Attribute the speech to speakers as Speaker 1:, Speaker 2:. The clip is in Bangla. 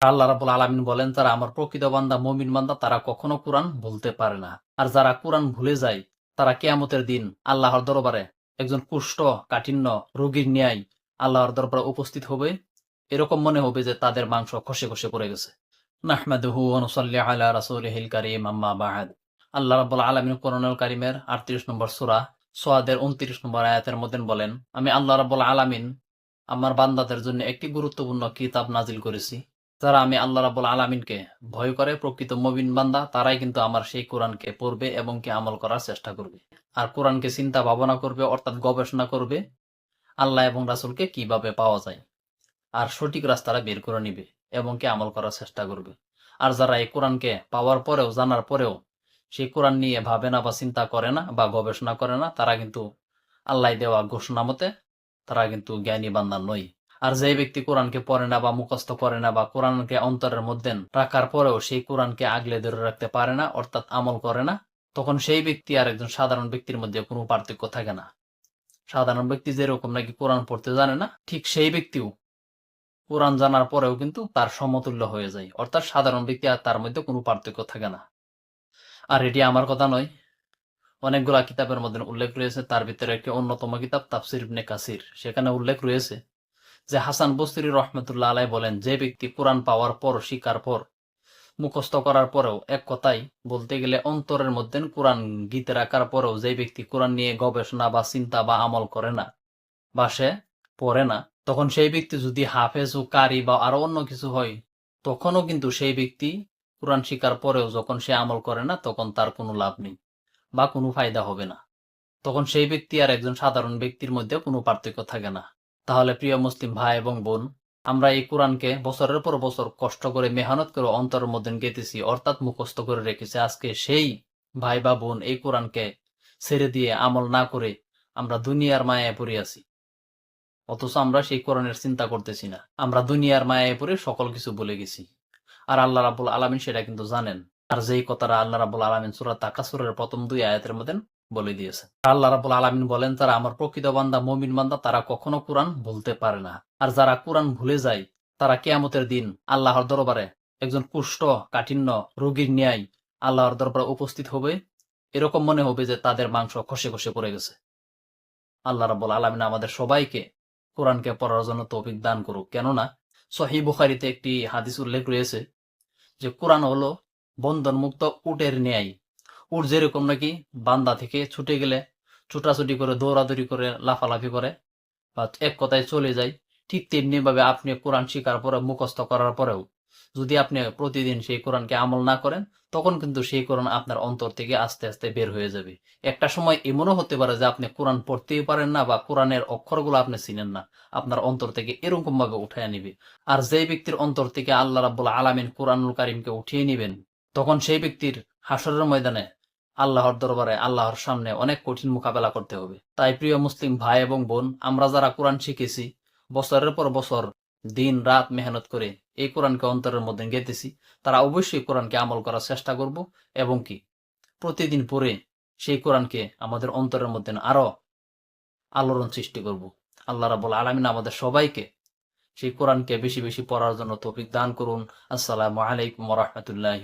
Speaker 1: আল্লাহ রাবুল আলমিন বলেন, তারা আমার প্রকৃত বান্দা, মমিন বান্দা, তারা কখনো কোরআন ভুলতে পারে না। আর যারা কোরআন ভুলে যায়, তারা কেয়ামতের দিন আল্লাহর দরবারে একজন কুষ্ঠ, কাঠিন্য, রোগীর ন্যায় আল্লাহর দরবারে উপস্থিত হবে। এরকম মনে হবে যে তাদের মাংস খসে খসে পড়ে গেছে। নাহমাদুহু আল্লাহ রাব্বুল আলামিন কোরআনুল কারীমের 38 নম্বর সূরা সোয়াদের 29 নম্বর আয়াতের মধ্যে বলেন, আমি আল্লাহ রাব্বুল আলামিন আমার বান্দাদের জন্য একটি গুরুত্বপূর্ণ কিতাব নাজিল করেছি। যারা আমি আল্লাহ রাব্বুল আলামিনকে ভয় করে, প্রকৃত মবিন বান্দা, তারাই কিন্তু আমার সেই কোরআনকে পড়বে এবং কি আমল করার চেষ্টা করবে। আর কোরআনকে চিন্তা ভাবনা করবে, অর্থাৎ গবেষণা করবে, আল্লাহ এবং রাসূলকে কীভাবে পাওয়া যায়। আর সঠিক রাস্তাটা বের করে নিবে এবং কি আমল করার চেষ্টা করবে। আর যারা এই কোরআনকে পাওয়ার পরেও, জানার পরেও সেই কোরআন নিয়ে ভাবে না বা চিন্তা করে না বা গবেষণা করে না, তারা কিন্তু আল্লাহ দেওয়া ঘোষণা মতে তারা কিন্তু জ্ঞানী বান্দা নয়। আর যে ব্যক্তি কোরআনকে পড়ে না বা মুখস্থ করে না বা কোরআনকে অন্তরের মধ্যে রাখার পরেও সেই কোরআনকে আগলে ধরে রাখতে পারে না, অর্থাৎ আমল করে না, তখন সেই ব্যক্তি আর একজন সাধারণ ব্যক্তির মধ্যে কোনো পার্থক্য থাকে না। সাধারণ ব্যক্তি যেরকম নাকি কোরআন পড়তে জানে না, ঠিক সেই ব্যক্তিও কোরআন জানার পরেও কিন্তু তার সমতুল্য হয়ে যায়, অর্থাৎ সাধারণ ব্যক্তি আর তার মধ্যে কোনো পার্থক্য থাকে না। আর এটি আমার কথা নয়। অনেকগুলা কিতাবের মধ্যে উল্লেখ রয়েছে, তার ভিতরে একটি অন্যতম কিতাব তাফসির ইবনে কাসির, সেখানে উল্লেখ রয়েছে যে হাসান বস্তির রহমতুল্লাহ আলাই বলেন, যে ব্যক্তি কোরআন পাওয়ার পর, শিকার পর, মুখস্থ করার পরেও এক কথাই বলতে গেলে অন্তরের মধ্যে কোরআন গীতে রাখার পরেও যে ব্যক্তি কোরআন নিয়ে গবেষণা বা চিন্তা বা আমল করে না বা সে পড়ে না, তখন সেই ব্যক্তি যদি হাফেজ ও কারি বা আরও অন্য কিছু হয়, তখনও কিন্তু সেই ব্যক্তি কোরআন শিকার পরেও যখন সে আমল করে না, তখন তার কোনো লাভ নেই বা কোনো ফায়দা হবে না। তখন সেই ব্যক্তি আর একজন সাধারণ ব্যক্তির মধ্যে কোনো পার্থক্য থাকে না। তাহলে প্রিয় মুসলিম ভাই এবং বোন, আমরা এই কোরআনকে বছরের পর বছর কষ্ট করে, মেহনত করে, অন্তরের মধ্যে গেতেছি অর্থাৎ মুখস্থ করে রেখেছি। আজকে সেই ভাই বা বোন এই কোরআনকে ছেড়ে দিয়ে আমল না করে আমরা দুনিয়ার মায়ায় পড়ে আছি। অথচ আমরা সেই কোরআনের চিন্তা করতেছি না। আমরা দুনিয়ার মায়ায় পড়ে সকল কিছু বলে গেছি। আর আল্লাহ রাবুল আলমিন সেটা কিন্তু জানেন। আর যেই কথাটা আল্লাহ রাবুল আলমিন সুরা তাকাসুরের প্রথম দুই আয়াতের মধ্যে বলে দিয়েছে। আল্লাহ রাবুল আলমিন বলেন, তারা আমার প্রকৃত বান্দা, মমিন বান্দা, তারা কখনো কোরআন ভুলতে পারে না। আর যারা কোরআন ভুলে যায়, তারা কেয়ামতের দিন আল্লাহর দরবারে একজন কুষ্ঠ, কাঠিন্য, রোগীর ন্যায় আল্লাহর দরবারে উপস্থিত হবে। এরকম মনে হবে যে তাদের মাংস খসে খসে পড়ে গেছে। আল্লাহ রাবুল আলমিন আমাদের সবাইকে কোরআনকে পড়ার জন্য তৌফিক দান করুক। কেননা সহি বুখারিতে একটি হাদিস উল্লেখ রয়েছে যে কোরআন হলো বন্ধনমুক্ত উটের ন্যায় উট যেরকম নাকি বান্দা থেকে ছুটে গেলে ছুটাছুটি করে, দৌড়াদৌড়ি করে, লাফালাফি করে বা এক কথায় চলে যায়। ঠিক তেমনি ভাবে আপনি কোরআন শিকার পরে, মুখস্থ করার পরেও যদি আপনি প্রতিদিন সেই কোরআনকে আমল না করেন, তখন কিন্তু সেই কোরআন আপনার অন্তর থেকে আস্তে আস্তে বের হয়ে যাবে। একটা সময় এমনও হতে পারে যে আপনি কোরআন পড়তেই পারেন না বা কোরআনের অক্ষরগুলো আপনি চিনেন না। আপনার অন্তর থেকে এরকম ভাবে উঠায় নিবে। আর যেই ব্যক্তির অন্তর থেকে আল্লাহ রাব্বুল আলামিন কোরআনুল কারিমকে উঠিয়ে নিবেন, তখন সেই ব্যক্তির হাসরের ময়দানে আল্লাহর দরবারে, আল্লাহর সামনে অনেক কঠিন মোকাবেলা করতে হবে। তাই প্রিয় মুসলিম ভাই এবং বোন, আমরা যারা কোরআন শিখেছি, বছরের পর বছর, দিন, রাত মেহনত করে এই কোরআনকে অন্তরের মধ্যে গেতেছি তারা অবশ্যই কোরআনকে আমল করার চেষ্টা করব এবং কি? প্রতিদিন পরে সেই কোরআনকে আমাদের অন্তরের মধ্যে আরও আলোড়ন সৃষ্টি করব। আল্লাহ রাবুল আলমিন আমাদের সবাইকে সেই কোরআনকে বেশি বেশি পড়ার জন্য তৌফিক দান করুন। আসসালামু আলাইকুম রহমতুল্লাহ